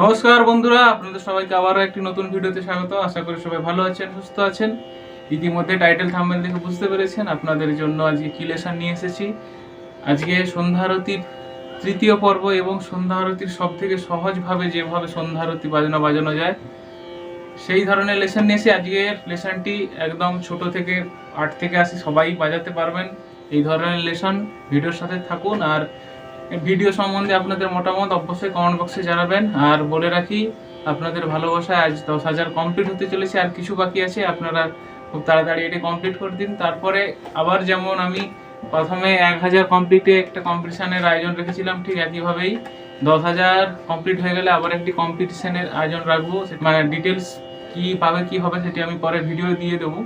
নমস্কার বন্ধুরা, আপনাদের সবাইকে আবারও একটি নতুন ভিডিওতে স্বাগত। আশা করি সবাই ভালো আছেন, সুস্থ আছেন। ইতিমধ্যে টাইটেল থাম্বনেল দেখে বুঝতে পেরেছেন, আপনাদের জন্য আজকে কি লেসন নিয়ে এসেছি। আজকে সন্ধ্যা আরতির তৃতীয় পর্ব এবং সন্ধ্যা আরতির সব থেকে সহজভাবে যেভাবে সন্ধ্যা আরতি বাজানো বাজানো যায়, সেই ধরনের লেসন নিয়ে এসে আজকের লেসনটি একদম ছোট থেকে আট থেকে আসি সবাই বাজাতে পারবেন। এই ধরনের লেসন, ভিডিওর সাথে থাকুন। আর ভিডিও সম্বন্ধে আপনাদের মতামত অবশ্যই কমেন্ট বক্সে জানাবেন। আর বলে রাখি, আপনাদের ভালোবাসায় আজ দশ হাজার কমপ্লিট হতে চলেছে, আর কিছু বাকি আছে, আপনারা খুব তাড়াতাড়ি এটি কমপ্লিট করে দিন। তারপরে আবার যেমন আমি প্রথমে এক হাজার কমপ্লিটে একটা কম্পিটিশানের আয়োজন রেখেছিলাম, ঠিক একইভাবেই দশ হাজার কমপ্লিট হয়ে গেলে আবার একটি কম্পিটিশানের আয়োজন রাখব। মানে ডিটেলস কী পাবে, কি হবে, সেটি আমি পরে ভিডিও দিয়ে দেবো।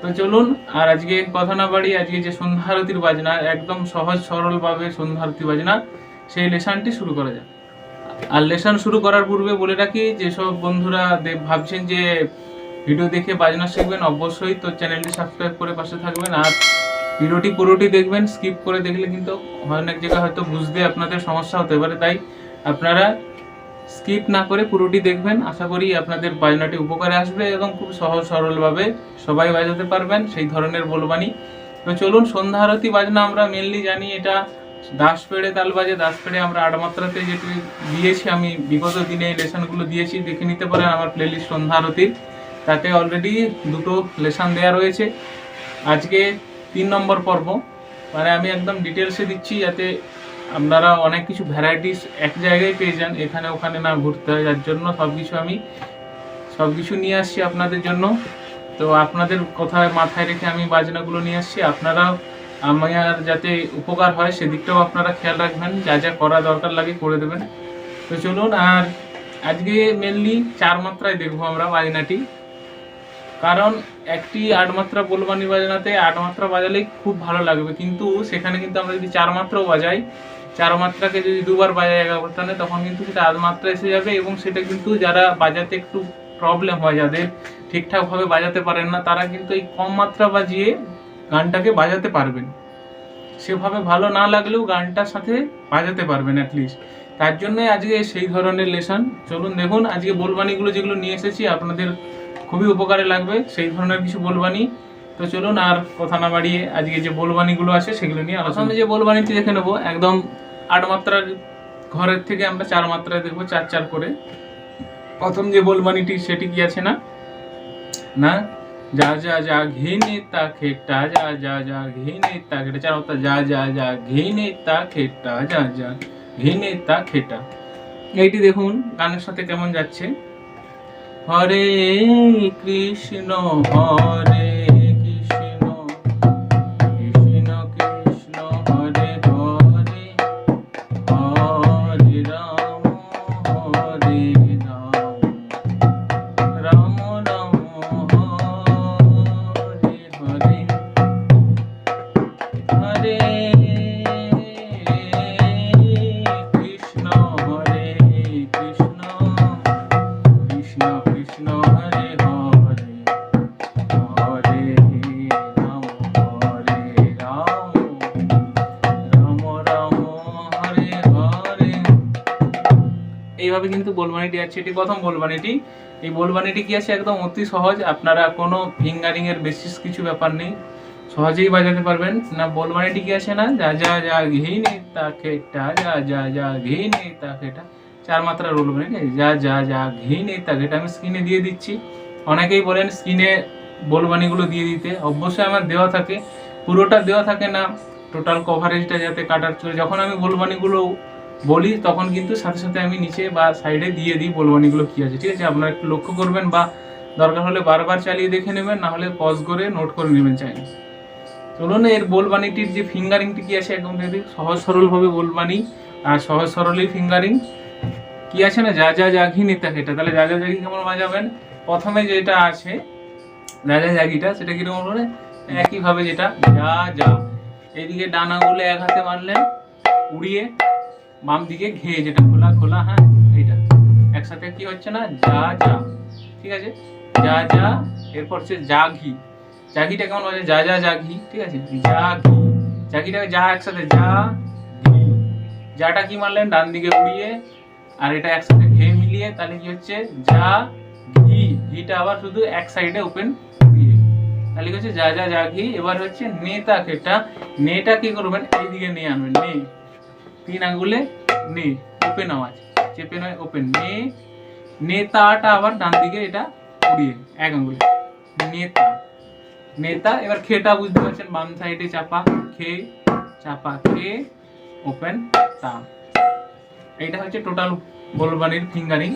তো চলুন, আর আজকে কথা না বাড়ি আজকে যে সন্ধ্যা আরতির বাজনা, একদম সহজ সরলভাবে সন্ধ্যা আরতি বাজনা, সেই লেসনটি শুরু করা যাক। আর লেসন শুরু করার পূর্বে বলে রাখি, যেসব বন্ধুরা ভাবছেন যে ভিডিও দেখে বাজনা শিখবেন, অবশ্যই তো চ্যানেলটি সাবস্ক্রাইব করে পাশে থাকবেন, আর ভিডিওটি পুরোটি দেখবেন, স্কিপ করে দেখলে কিন্তু অনেক জায়গায় হয়তো বুঝতে আপনাদের সমস্যা হতে পারে, তাই আপনারা স্কিপ না করে পুরোটি দেখবেন। আশা করি আপনাদের বাজনাটি উপকারে আসবে এবং খুব সহজ সরলভাবে সবাই বাজাতে পারবেন সেই ধরনের বলবানি তো চলুন, সন্ধ্যা আরতি বাজনা আমরা মেনলি জানি, এটা দাস পেড়ে তাল বাজে। দাস পেড়ে আমরা আট মাত্রাতে যেটি দিয়েছি, আমি বিগত দিনে এই লেসনগুলো দিয়েছি, দেখে নিতে পারেন আমার প্লেলিস্ট সন্ধ্যা আরতির। তাতে অলরেডি দুটো লেসন দেওয়া রয়েছে। আজকে তিন নম্বর পর্ব। মানে আমি একদম ডিটেলসে দিচ্ছি যাতে আপনারা অনেক কিছু ভ্যারাইটিস এক জায়গায় পেয়ে যান, এখানে ওখানে না ঘুরতে হয়, যার জন্য সব কিছু আমি সব কিছু নিয়ে আসছি আপনাদের জন্য। তো আপনাদের কথায় মাথায় রেখে আমি বাজনাগুলো নিয়ে আসছি। আপনারাও আমার যাতে উপকার হয়, সেদিকটাও আপনারা খেয়াল রাখবেন। যা যা করা দরকার লাগে করে দেবেন। তো চলুন, আর আজকে মেনলি চার মাত্রায় দেখব আমরা বাজনাটি। কারণ একটি আট মাত্রা বলবানি বাজনাতে আট মাত্রা বাজালেই খুব ভালো লাগবে। কিন্তু সেখানে কিন্তু আমরা যদি চার মাত্রাও বাজাই চার মাত্রাকে যদি দুবার বাজাই এক অবস্থানে তখন কিন্তু সেটা আধ মাত্রা এসে যাবে এবং সেটা কিন্তু যারা বাজাতে একটু প্রবলেম হয়, যাদের ঠিকঠাকভাবে বাজাতে পারেন না, তারা কিন্তু এই কম মাত্রা বাজিয়ে গানটাকে বাজাতে পারবেন। সেভাবে ভালো না লাগলেও গানটার সাথে বাজাতে পারবেন অ্যাটলিস্ট তার জন্যই আজকে সেই ধরনের লেসন চলুন দেখুন, আজকে বলবানিগুলো যেগুলো নিয়ে এসেছি, আপনাদের খুবই উপকারে লাগবে, সেই ধরনের কিছু বলবানি তো চলুন আর কথা না বাড়িয়ে আজকে যে বলবানিগুলো আছে সেগুলো নিয়ে আলোচনা যে বলবানিটি দেখে নেব, একদম আট মাত্রার ঘরের থেকে আমরা চার মাত্রায় দেখব, চার চার করে। প্রথম যে বলবানিটি সেটি কি আছে না? না? যা যা যা, ঘিনে তা খেটা যা যা যা, ঘিনে তা খেটা চার মাত্রা, যা যা যা, ঘিনে তা খেটা যা যা, ঘিনে তা খেটা এইটি দেখুন, গানের সাথে কেমন যাচ্ছে। হরে কৃষ্ণ হরে এইভাবে কিন্তু বোলবানিটি আছে এটি প্রথম বলবানিটি এই বোলবানিটি কি আছে? একদম অতি সহজ। আপনারা কোনো ফিঙ্গারিং এর বেসিস কিছু ব্যাপার নেই। সহজেই বাজাতে পারবেন। না বলবানিটি কি আছে না? যা যা যা, ঘি নেই তা খেটা, যা যা যা, ঘি নেই তা খেটা। চার মাত্রা রোল কি? যা যা যা, ঘি নেই তা খেটা। আমি স্ক্রিনে দিয়ে দিচ্ছি। অনেকেই বলেন স্ক্রিনে বলবানিগুলো দিয়ে দিতে। অবশ্যই আমার দেওয়া থাকে। পুরোটা দেওয়া থাকে না। টোটাল কভারেজটা যাতে কাটার চলে। যখন আমি বলবানিগুলো বলি, তখন কিন্তু সাথে সাথে আমি নিচে বা সাইডে দিয়ে দিই বলবানিগুলো কী আছে, ঠিক আছে? আপনারা একটু লক্ষ্য করবেন বা দরকার হলে বারবার চালিয়ে দেখে নেবেন, না হলে পজ করে নোট করে নেবেন চাই চলুন, এর বলবানিটির যে ফিঙ্গারিংটি কি আছে একদম দেখি। সহজ সরলভাবে বলবানি আর সহজ সরলই ফিঙ্গারিং কি আছে না? যা যা জাঘি নিতে এটা তাহলে যা যা, জাগি কেমন বাজাবেন? প্রথমে যেটা আছে, যা যা, জাগিটা, সেটা কীরকম বলে একইভাবে যেটা, যা যা। এইদিকে ডানাগুলো এক হাতে মারলেন, উড়িয়ে বাম দিকে ঘে যেটা, খোলা খোলা হ্যাঁ এইটা। একসাথে কি হচ্ছে না? যা যা। ঠিক আছে? যা যা, এরপর হচ্ছে জাঘি জাগিটা কেমন বাজে যা যা যা ঘি। ঠিক আছে? জাগি জাগিটাকে যা একসাথে, যা ঘি। যাটা কি মারলেন? ডান দিকে উড়িয়ে, আর এটা একসাথে ঘে মিলিয়ে, তাহলে কি হচ্ছে? যা ঘি। ঘিটা আবার শুধু এক সাইডে ওপেন তাহলে কি হচ্ছে? যা যা যা ঘি। এবার হচ্ছে নেতা খেটা নেটা কি করবেন? এইদিকে নিয়ে আনবেন নে তিন আঙ্গুলে নে ওপেন আওয়াজ, চেপে নয় ওপেন নে নেতাটা আবার ডান দিকে এটা উড়িয়ে, এক আঙ্গুলে নেতা নেতা এবার খেটা বুঝতে পারছেন, বাম সাইডে চাপা, খে চাপা, খে ওপেন তা। এইটা হচ্ছে টোটাল বলবানির ফিঙ্গারিং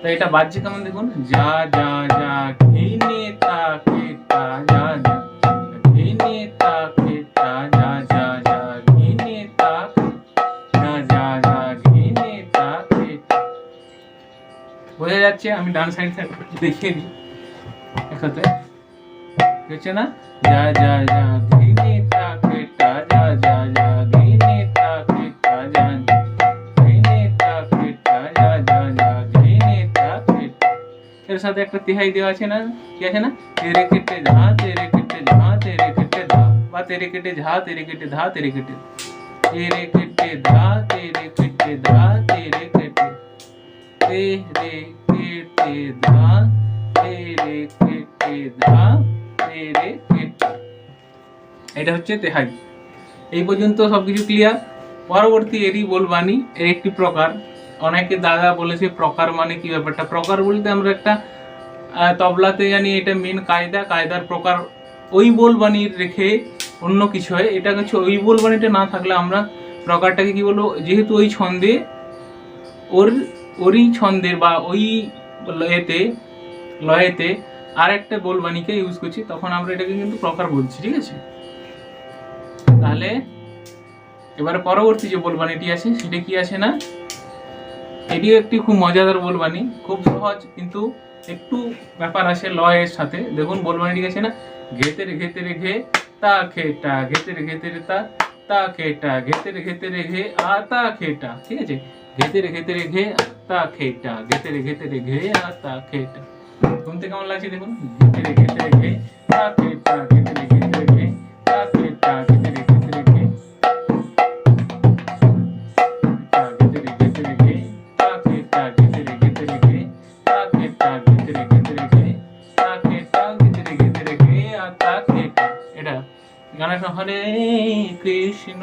তো এটা বাজছে কেমন দেখুন? যা যা যা বোঝা যাচ্ছে আমি ডান সাইড দেখিয়ে দিই একসাথে হচ্ছে না যা যা যা ঘি নেতা খেটা যা যা যা ঘি নেতা খেটা যা যা ঘি নেতা খেটা যা যা যা ঘি নেতা খেটা এর সাথে একটা তিহাই দেওয়া আছে না কি আছে না তেরে কেটে ধা তেরে কেটে ধা তেরে কেটে ধা বা তেরে কেটে ঝা তেরে কেটে ধা তেরে কেটে তেরে কেটে ধা তেরে কেটে ধা তেরে কেটে তেরে কেটে ধা তেরে কেটে ধা তেরে কেটে এটা হচ্ছে তেহাই। এই পর্যন্ত সবকিছু ক্লিয়ার পরবর্তী এরই বলবানি এর একটি প্রকার। অনেকে দাদা বলেছে প্রকার মানে কি ব্যাপারটা? প্রকার বলতে আমরা একটা তবলাতে জানি এটা মেন কায়দা, কায়দার প্রকার। ওই বলবানির রেখে অন্য কিছু হয়। এটা হচ্ছে ওই বলবানিটা না থাকলে আমরা প্রকারটাকে কি বলব? যেহেতু ওই ছন্দে, ওর, ওরই ছন্দের বা ওই লয়েতে লয়েতে আর একটা বলবানিকে ইউজ করছি, তখন আমরা এটাকে কিন্তু প্রকার বলছি, ঠিক আছে? তাহলে এবারে পরবর্তী যে বলবানিটি আছে, সেটা কি আছে না? এটিও একটি খুব মজাদার বলবানি খুব সহজ, কিন্তু একটু ব্যাপার আছে লয়ের সাথে। দেখুন বলবানিটি আছে না? ঘেতে ঘেতে ঘে, তা খেটা ঘেতে ঘেতে তা তা খেটা ঘেতে ঘেতে ঘে, আ, তা খেটা, ঠিক আছে? ঘেতে রে ঘেতে রে ঘে তা খেটা। ঘেতে রে ঘেতে রে ঘে আ তা খেটা শুনতে কেমন লাগছে দেখুন ঘেতে ঘেতে ঘে তা খেটা ঘেতে ঘেতে ঘে তা খেটা ঘেতে ঘেতে কৃষ্ণ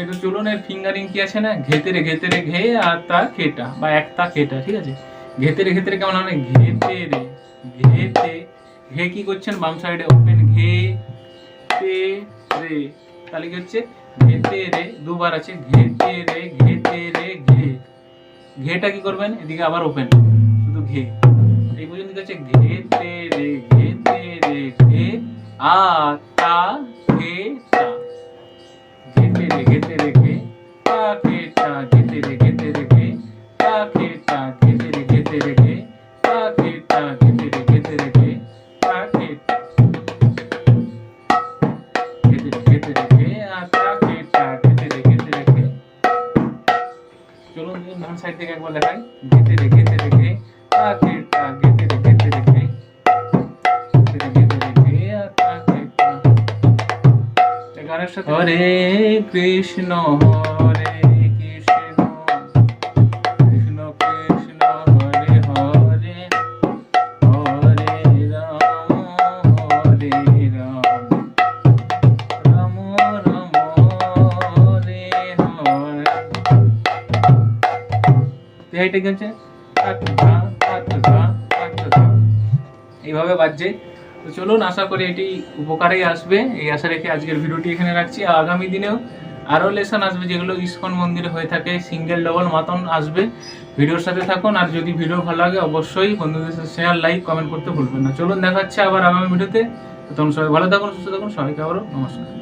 এটা চলুন, এর ফিঙ্গারিং কি আছে না? ঘেতেরে ঘেতেরে ঘে আর তা খেটা বা একটা খেটা ঠিক আছে? ঘেতেরে ঘেতেরে কেমন হবে? ঘেতে রে ঘেতে, ঘে কি করছেন বাম সাইডে ওপেন ঘে তে রে তাহলে কি হচ্ছে? ঘেতে রে দুবার আছে। ঘেতে রে ঘেতে রে ঘে। ঘেটা কি করবেন? এদিকে আবার ওপেন শুধু ঘে। এই পর্যন্ত কি হচ্ছে? ঘেতে রে ঘেতে রে ঘে। আ তা তা রে ঘেতে রে ঘে তা ঘে তা ঘেতে রে ঘেতে রে ঘে তা ঘে তা ঘেতে রে ঘেতে রে ঘে তা ঘে তা ঘেতে রে ঘেতে রে ঘে তা ঘে তা ঘেতে রে ঘেতে রে ঘে তা ঘে তা ঘেতে রে ঘেতে রে ঘে চলুন দেখুন ডান সাইড থেকে একবার দেখাই। ঘেতে রে ঘেতে রে ঘে তা ঘে তা ঘেতে রে হরে কৃষ্ণ হরে কৃষ্ণ কৃষ্ণ কৃষ্ণ হরে রাম রাম আটটা আটটা আটটা এইভাবে বাজছে। তো চলুন, আশা করি এটি উপকারেই আসবে। এই আশা রেখে আজকের ভিডিওটি এখানে রাখছি। আগামী দিনেও আরও লেসন আসবে যেগুলো ইস্কন মন্দিরে হয়ে থাকে। সিঙ্গেল, ডবল মাতন আসবে। ভিডিওর সাথে থাকুন। আর যদি ভিডিও ভালো লাগে, অবশ্যই বন্ধুদের সাথে শেয়ার লাইক কমেন্ট করতে ভুলবেন না। চলুন, দেখাচ্ছে আবার আগামী ভিডিওতে। তখন সবাই ভালো থাকুন, সুস্থ থাকুন। সবাইকে আবারও নমস্কার।